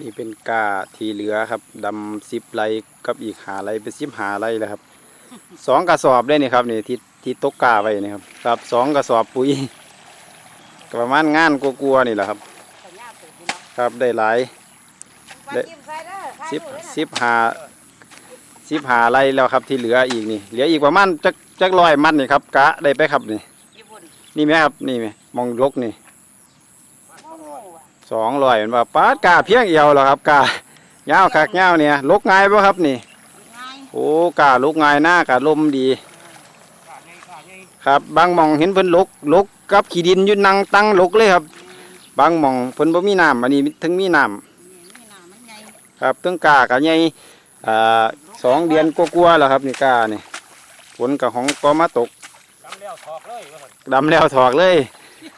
นี่เป็นกาทีเหลือครับดำสิบไรกับอีกหาไรเป็นสิบหาไรแล้วครับสองกระสอบได้นี่ครับนี่ที่ที่ตกกาไว้นี่ครับครับสองกระสอบปุ๋ยก็ประมาณงานกลัวๆนี่แหละครับสัญญาเปิดอยู่เนาะครับได้หลายวันจิ้มใส่เด้อถ่ายสิบรูปไว้น่ะสิบหาสิบหาไรแล้วครับที่เหลืออีกนี่ เหลืออีกประมาณจักจักร้อยมัดนี่ครับกะได้ไปครับนี่ญี่ปุ่นนี่ไหมครับนี่ไหมมองลกนี่โอ้โหว่ะ สองร้อยเป็นว่าปาดกาเพียงเอวเหรอครับกาเงาวคักเงาวเนี่ยลกง่ายป่ะครับนี่ง่ายโอ้กาลกง่ายหน้ากาลมดี ครับบางหมองเห็นเพิ่นลกลกกับขี้ดินอยุ่นั่งตั้งลกเลยครับ บางหมองเพิ่นบ่มีน้ำอันนี้ถึงมีน้ำนี่นี่น้ำมันใหญ่ครับถึงกากะใหญ่อ่าสองเดือนกว่าๆแล้วครับนี่กานี่ฝนกับของก็มาตกดำแล้วถอกเลยว่าซั่นดำแล้วถอกเลย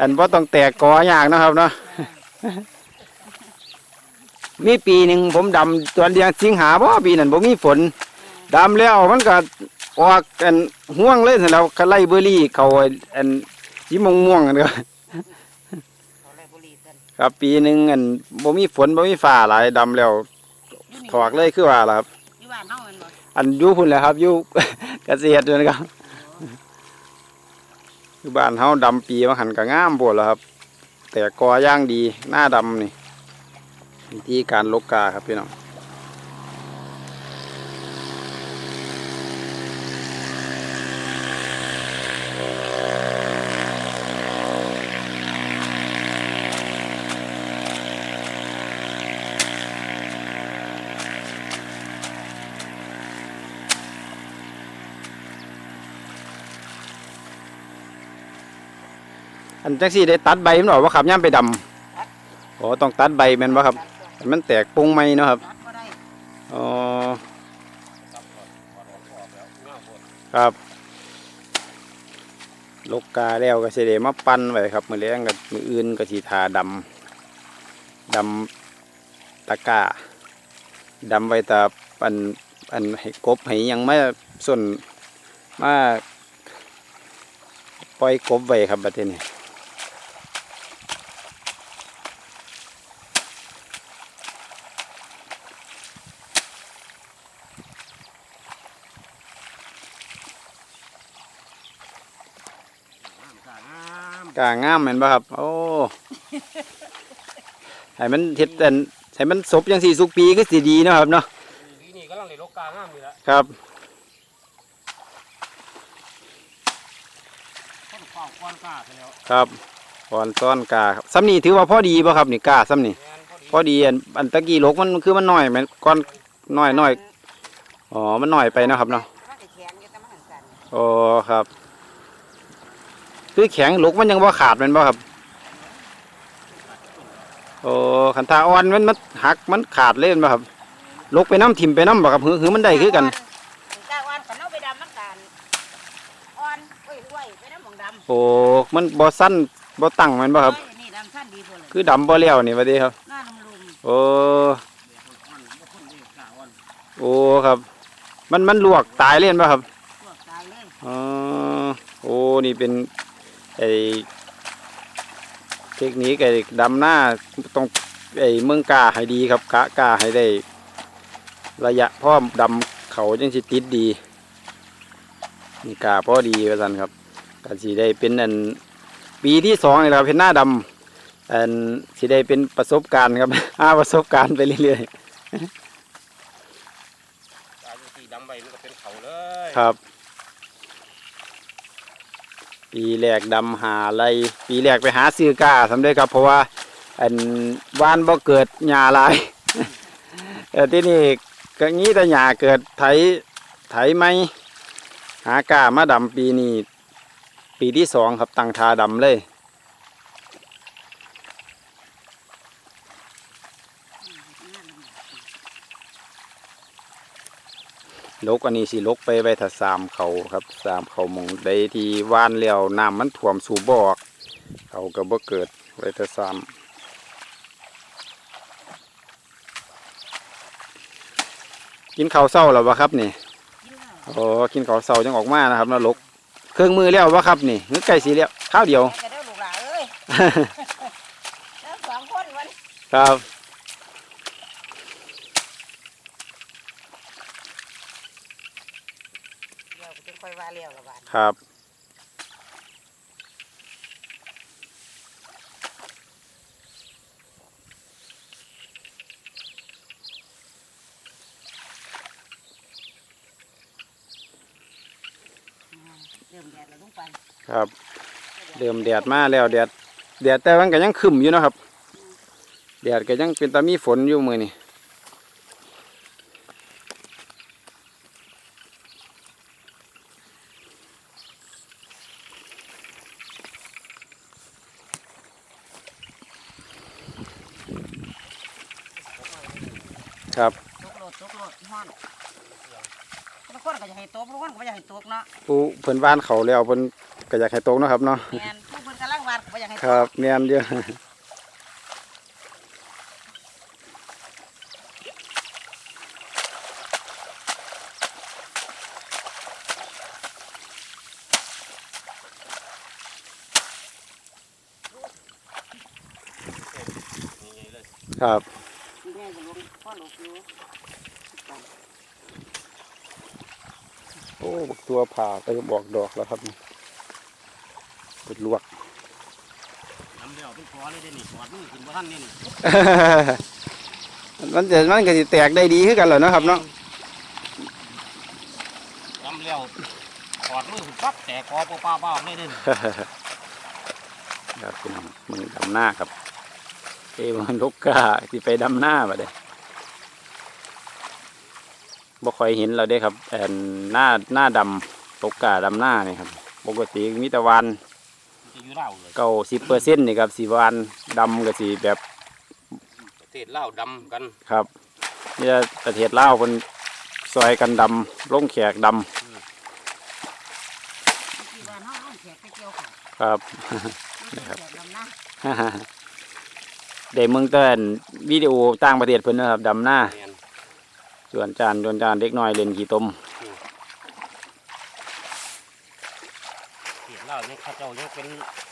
อันบ่ต้องแตกกอยากเนาะครับเนาะ มีปีหนึ่งผมดำตอนเดือนสิงหาบ่ปีนั้นบ่มีฝนดำแล้วมันก็ออกอันห่วงเลยเสร็จแล้วก็ไล่เบอร์รี่เขาอันสีม่วงม่วงๆกันก็เอาเลยบุหรี่กันครับปีหนึ่งอันบ่มีฝนบ่มีฟ้าหลายดำแล้วอยู่นี่ถอกเลยคือว่าล่ะครับอยู่บ้านเฮาแม่นบ่อันอยู่พุ่นแหละครับอยู่เกษตรด้วยนะครับอยู่บ้านเฮาดำปีมาหันก็งามโพดแล้วครับ แต่กอย่างดีหน้าดำนี่วิธีการลกกาครับพี่น้อง อันจังซี่ได้ตัดใบมันออกว่าขับย่ำไปดำอ๋อต้องตัดใบม่นบ่ครับ มันแตกปรุงไหมเนาะครับอ๋อครับลกกาแล้วก็เสดมาปั้นไว้ครับมื้อแรงกับมืออื่นก็สิทาดำดำตะกาดำไว้ตาอันอันให้กบให้ยังไมาส่วนมาปล่อยกบไว้ครับบัดนี้ กางาม กางามแม่นบ่ครับ โอ้ให้มันเฮ็ดอันให้มันสบจังสี่สุกปีก็สิดีเนาะครับเนาะปีนี้กำลังได้ลกกางามนี่แหละครับคนเฝ้าก้อนกาไปแล้วครับก่อนซ้อนกาครับซ้ำนี่ถือว่าพอดีบ่ครับนี่กาซ้ำนี่แม่นพอดีพอดีอันอันตะกี้ลกมันคือมันน้อยแม่นก้อนน้อยน้อยอ๋อมันน้อยไปเนาะครับเนาะมันจะแข็งอยู่แต่มันหันสั่นโอ้ครับ คือแข็งลกมันยังบ่ขาดแม่นบ่ครับ โอ้คันทาอ่อนมันมันหักมันขาดเลยแม่นบ่ครับลกไปน้ำถิ่มไปน้ำบ่ครับหือหือมันได้คือกันตาอ่อนก็เอาไปดำมันกันอ่อนเอ้ยอ้วยไปน้ำหมองดำโอ้มันบ่สั้นบ่ตั้งแม่นบ่ครับโอ้ยนี่ดำสั้นดีพุ่นเลยคือดำบ่แล้วนี่ว่าดีครับหน้าลุมลุมโอ้อ่อนบ่คนเดียวกาอ่อนโอ้ครับ มันมันลวกตายเล่นป่ะครับพวกตายเลยอ๋อโอ้นี่เป็น ไอเทคนิคไอ้ดำหน้าต้องไอ้เมืองกาให้ดีครับกะกาให้ได้ ระยะพ่อดำเขาจังสิติดดีนี่กาพอดีว่าสันครับก็สิได้เป็นอันปีที่สองนี่แหละครับเป็นหน้าดำอันสิได้เป็นประสบการณ์ครับหาประสบการณ์ไปเรื่อยกาอยู่ที่ดำใบมันก็เป็นเขาเลยๆครับ ปีแรกดำหาอะไรปีแรกไปหาซื้อกาสำเร็จครับ เพราะว่า อันว่านบ่เกิดหญ้าลายเออที่นี่ก็งี้แต่หญ้าเกิดไถไถไหมหากามาดำปีนี้ปีที่สองครับตังทาดำเลย ลกอันนี้สิลกไปไว้ถ้าสามเขาครับสามเขาหมองใดที่ว่านแล้วน้ำมันท่วมสู่บ่ออกเขาก็บ่เกิดไว้ถ้าสามกินข้าวเศร้าแล้ววะครับนี่กินแล้วโอ้กินข้าวเศร้าจังออกมานะครับนรกเครื่องมือแล้ววะครับนี่หรือไก่สีแล้วข้าวเดียวไปก็เด้อลูกหลานเอ้ยแล้วสองคนวัน ครับ ครับ เริ่มแดดแล้วลงไปครับเริ่มแดดมาแล้วแดดแดดแต่มันก็ยังขึ้มอยู่เนาะครับแดดก็ยังเป็นตามีฝนอยู่มือนี่ ครับตกโลดตกโลดฮ้อนบางคนก็อยากให้ตกบางคนก็บ่อยากให้ตกเนาะผู้เพิ่นว่านเขาแล้วเพิ่นก็อยากให้ตกเนาะครับเนาะแม่นผู้เพิ่นกำลังวาดก็บ่อยากให้ตครักบแม่นเยอะนี่ไงเลยครับ สิแม่ก็ลงพ่อลงอยู่ โอ้บักตัวผ่าไปบอกดอกแล้วครับนี่เป็นลวกดำเดียวเป็นคอเลยได้นี่กอดมือขึ้นบ้านนี่นี่มันจะมันก็สิแตกได้ดีขึ้นกันเหรอเนาะครับเนาะดำเดียวกอดมือขึ้นปั๊บแต่คอป้าป้าๆเลยเด้นี่ครับเป็นมือดำหน้าครับเอ้มันลกกาที่ไปดำหน้าบ่ได้ บ่ค่อยเห็นเราได้ครับแอนหน้าหน้าดำลกกาดำหน้านี่ครับ ปกติมีแต่วันจะอยู่เล่าวเลยเก้าสิบเปอร์เซ็นต์นี่ครับสีวันดำกับสีแบบประเทศเล่าวดำกันครับนี่จะประเทศลาวคนซอยกันดำลงแขกดที่บ้านเฮาลงแขกไปเกี่ยวข้าวำครับลงแขกลำนะได้เมืองเต้นวิดีโอต่างประเทศเพิ่นนะครับดำหน้าแมน ส่วนจานส่วนจานเด็กน้อยเล่นขี่ต้มประเทศเล่าวยังเข้าเจ้ายังเป็น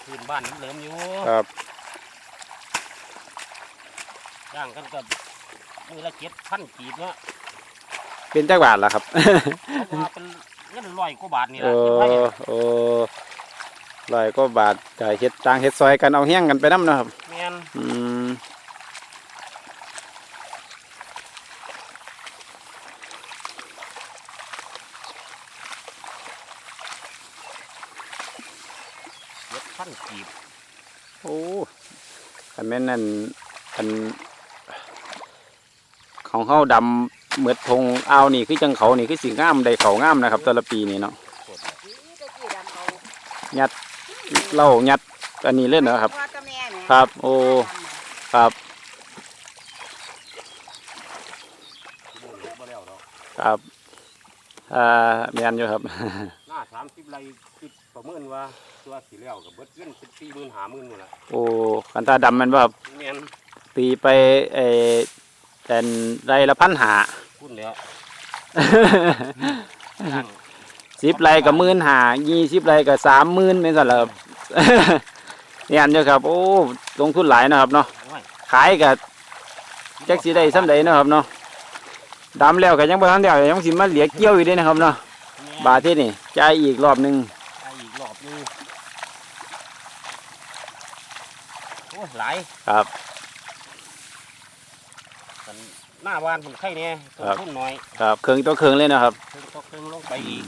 พื้นบ้านเหลิมๆอยู่ครับย่างกันกับมือละเจ็ดพันกีบเนาะเป็นจักบาทล่ะครับเพราะว่าเป็นเงินร้อยกว่าบาทนี่โอ้ละเก็บไว้โอ้ลอยก็บาทจ่ายเฮ็ดต่างเฮ็ดซอยกันเอาเฮี้ยงกันไปน้ำเนาะครับ แมน อืม เจ็ดพันกีบ โอ้คั นั่นอันของเฮาดำเหมือดทงอ้าวนี่คือจังเขานี่คือสิงามได้เขางามนะครับแต่ละปีนี่เนาะยัดเล่ายัดอันนี้เล่นนะครับพ่อกับครับ โอ้ครับครับอ่าแมนอยู่ครับหน้าสามสิบไรคิด ประเมินว่าตัวสีแล้วกับเบิดเงินเป็นสี่หมื่นห้าหมื่นหมดละโอ้คันตาดำแมันว่าแมนตีไปเออเป็นไรละพันหา พูดแล้วย่างสิบไรกับหมื่นหายี่สิบไรกับสามหมื่นเป็นสันละครับ นี่อันเดียวครับ โอ้ลงทุนหลายนะครับเนาะโอ้ยขายกับแจ็คสีได้ซ้ำใดเนาะครับเนาะดำแล้วก็ยังบ่ทันเดียวยังสิมาเหลียเกี่ยวอยู่เด้นะครับเนาะแม่นบาทที่นี่จ่ายอีกรอบหนึง ไปอีกรอบหนึงโอ้ยหลายครับกันหน้าบ้านผมไข่เนี่ยต้นครับ ทุนน้อยครับเครื่องตัวเครื่องเลยนะครับ เพิ่งก็เพิ่งลงไปอีก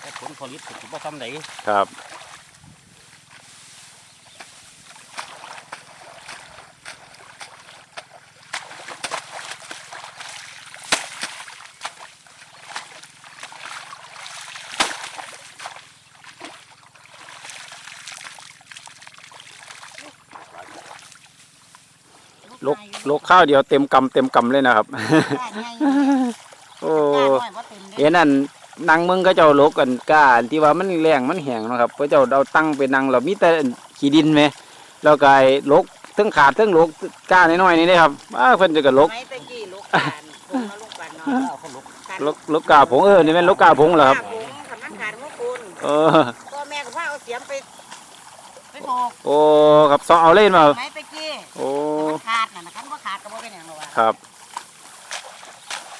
แต่ผลผลิตถือว่าทำไหนครับ ลกลกข้าวเดียวเต็มกำเต็มกำเลยนะครับ โอ้เห็นนั่นนางเมืองก็เจ้าลกกันก้าอันที่ว่ามันแรงมันแห้งเนาะครับก็เจ้าเอาตั้งเป็นนางเรามีแต่ขี้ดินไหมแล้วก็ไอ้ลกทั้งขาดทั้งลกก้าน้อยๆนี่เลยครับอ้าเพิ่นจะก็ลกไม่ตะกี้ลูกปานผงมาลูกปานเนาะเขาลุกลกลกกาผงเออนี่แม่นลกกาผงเหรอครับผงสำนักงานของคุณเออพ่อแม่ก็พาเอาเสียมไปไปโบกโอ้ครับซองเอาเล่นมา โอ้ขาดนะนะครับว่าขาดก็ไม่เป็นอย่างหรอว่าครับ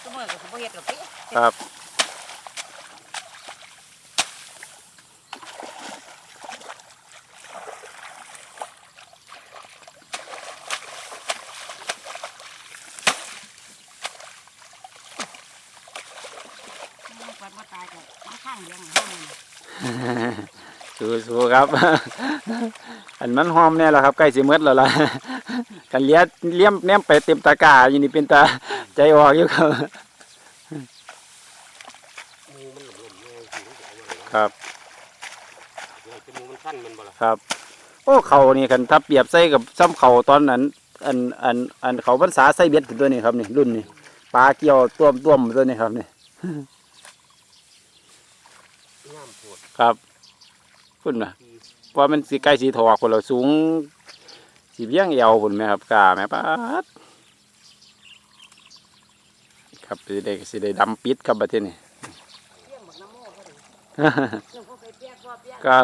ทุกมื้อก็สิบ่เฮ็ดหรอกพี่ครับว่าตายก็มัข้างเลี้ยงห้อมันสู้ๆครับ อันมันหอมแน่และครับใกล้สิมืดแล้วล่ะ กันเลี้ยเลี้ยมแนมไปเต็มตะกร้าอยู่นี่เป็นตาใจออกอยู่ครับครับเดี๋ยวจะหมูมันขั้นมันบ่ล่ะครับโอ้เขานี่คันถ้าเปรียบใส่กับซ้ำเขาตอนนั้น อันอันอันเขาพรรษาใส่เบ็ดตัวนี้ครับนี่รุ่นนี้ปลาเกี่ยวต้วมต้วมตัวนี้ครับนี่ครับพุ่นะว่ามันสีใกล้สีถอกคนเราสูง สีเบี้ยงเอวพุ่นไหมครับกล้าไหมป้าดครับสีได้สีได้ดำปิดครับประเทศนี้เลี้ยงบักน้ำโม่ก็ดีเลี้ยงพวกไก่เปียกพวกเปียกก็